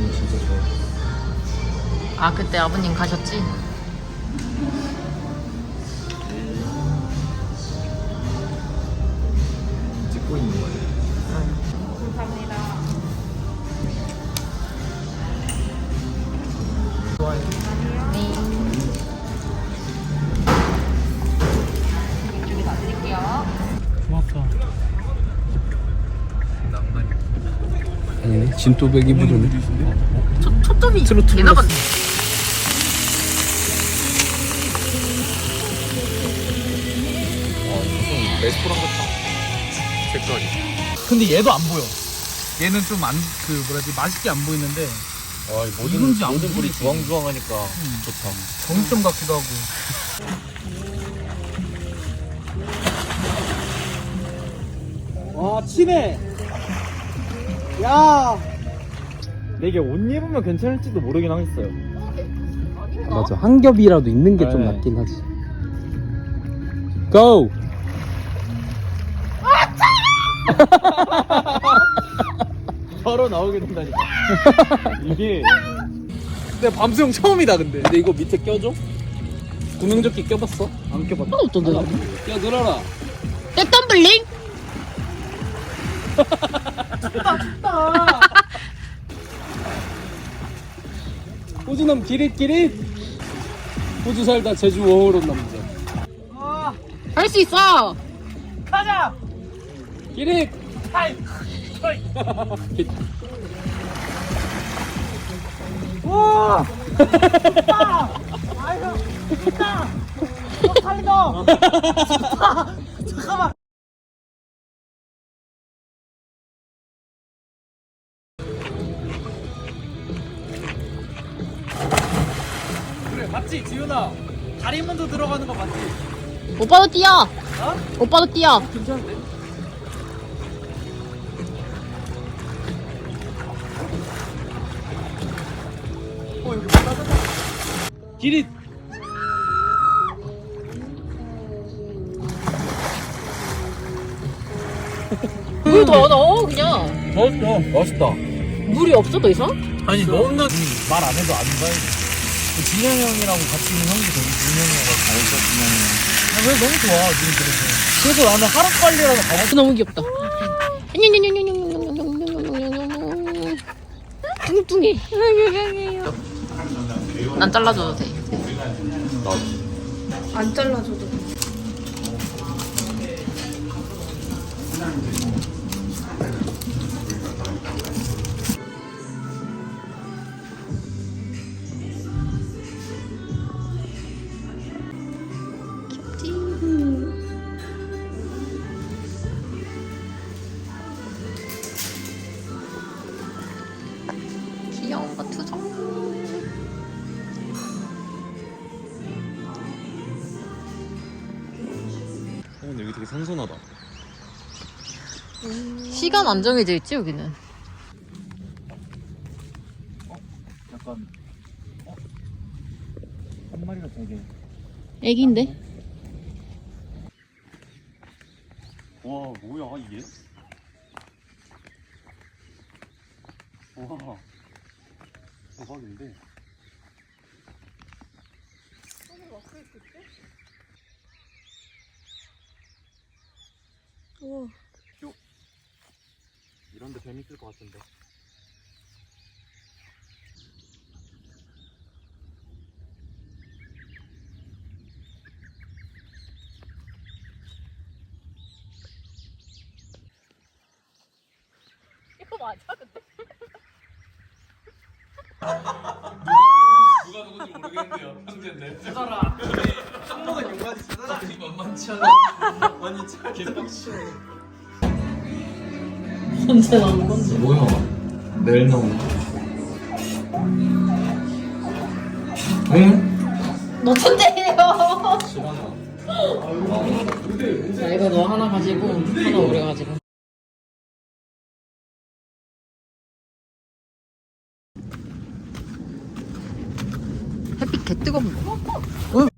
옥동을 진짜 좋아해. 아 그때 아버님 가셨지? 찍고 있는 거예 진또배기 부르네. 초, 초점이 트로트 게다가 레스토랑 같다. 색깔이. 근데 얘도 안 보여. 얘는 좀 안 그 뭐라 해야 지 맛있게 안 보이는데 아, 익은지 안 모든 불이 모르겠어. 주황주황하니까 좋다. 정육점 같기도 하고. 와 치네. 야. 내게 옷 입으면 괜찮을지도 모르긴 하겠어요. 맞아 한 겹이라도 있는 게 좀 네. 낫긴 하지. 고! 바로 나오게 된다니까. 이게. 근데 밤수영 처음이다 근데. 근데 이거 밑에 껴줘? 구명조끼 껴봤어? 안 껴봤다. 어떤데? 껴 늘어라. 떼덤블링? 호주남 기릿기릿. 호주 살다 제주 워홀 온 남자. 할 수 있어. 가자. 기릿. 하이. 와. 아유. 좋다. 어, 달리다. 좋다. 잠깐만. 다리 먼저 들어가는 거 맞지? 오빠도 뛰어. 어? 오빠도 뛰어. 괜찮은데? 어 여기 따뜻하 기릿. 물더 넣어 그냥. 맛있다. 맛있다. 물이 없어 더 이상? 아니 너는 말안 해도 거야 진영 형이랑 같이 있는 형도 되게 진영이어가지고 알죠 진영이 형 그래 너무 좋아 지금 그래서 그래서 나는 하루 빨리라도 가고 너무 귀엽다. 뚱뚱해. 난 잘라줘도 돼. 안 잘라줘도 되게 선선하다. 시간 안 정해져 있지 여기는. 약간 어? 한 마리가 되게 애기인데? 와, 뭐야, 이게? 와, 대박인데? 이런데 재밌을 것 같은데. 이거 맞아 근데? 누군지 모르겠는데요. 형제인데. 찾아라 한목은 용가지 찾아라 만만치 않아. 차 개빡쳐. 언제 나온 건지. 뭐야? 내일 나오는 응? 너 천재예요. 싫어요. 자 이거 너 하나 가지고 하나 우리 가지고. 뜨거운 거.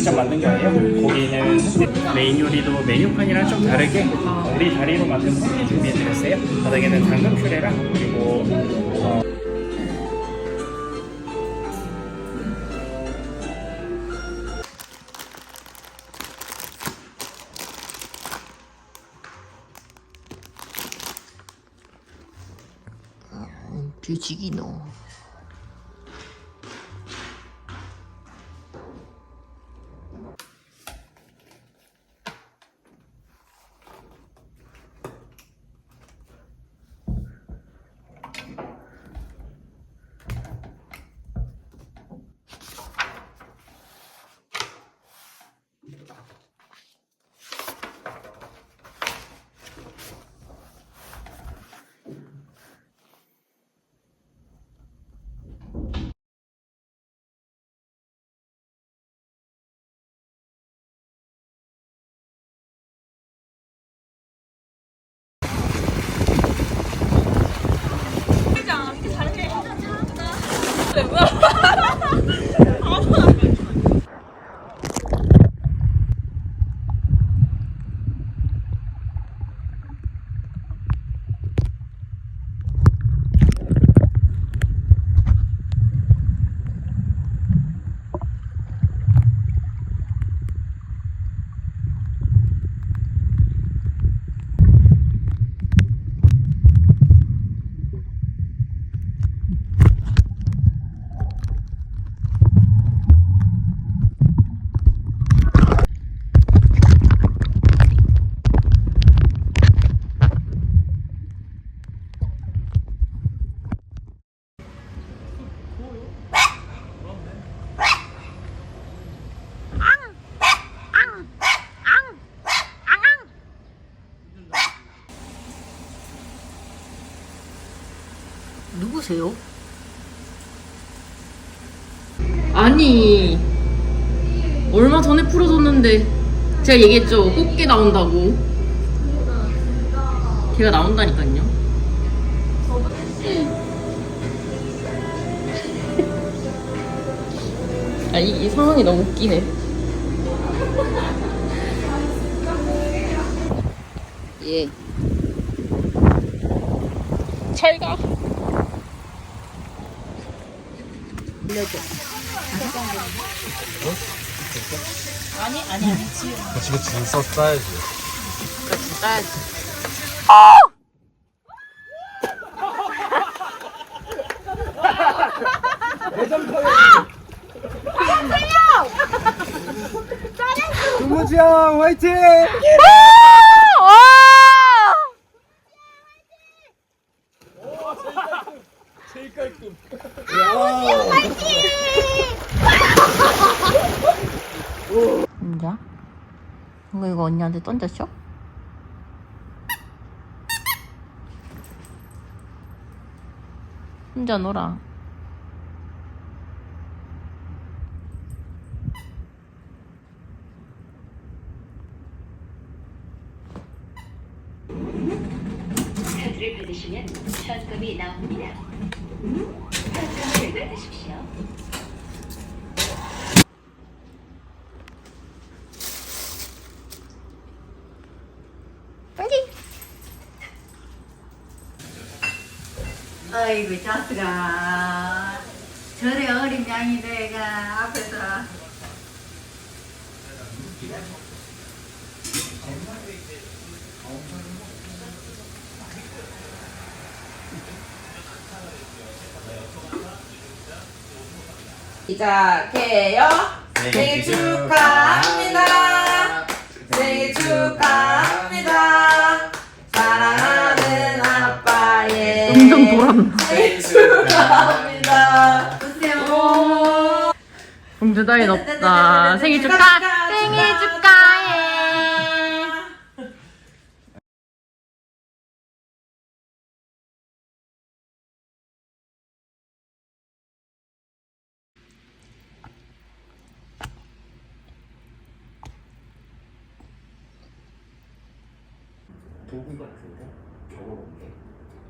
직접 만든 거예요 고기는 메인 요리도 메뉴판이랑 좀 다르게 어, 우리 다리로 만든 고기 준비해드렸어요 바닥에는 당근 퓨레랑 그리고 어, 뒤지기 너. 누구세요? 아니 얼마 전에 풀어줬는데 제가 얘기했죠. 꽃게 나온다고. 걔가 나온다니까요. 아, 이, 이 상황이 너무 웃기네. 예. 잘가 알려줘 아니 아니 아니 그치 그치 눈썹 써야지 그렇지 따야지 동무지 형 화이팅! 이거 이거 언니한테 던졌죠? 혼자 놀아. 카드를 받으시면 현금이 나옵니다. 현금을 받으십시오. 아이고 자스가 저래 어린 양이 내가 앞에서 시작해요. 생일 축하합니다. 생일 축하 생일 축하합니다. 공주 나이 높다. 생일 축하. 생일 축하해. 도구 같은데 적어본 게.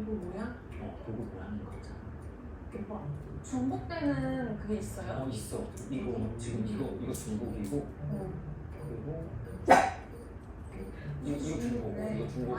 이거 뭐야? 어 도구 뭐 하는 거 있잖아. 중복되는 그게 있어요? 어 있어. 이거 지금 이거 이거 중국이고 응. 그리고 이거 이거 중국이고 이거 중국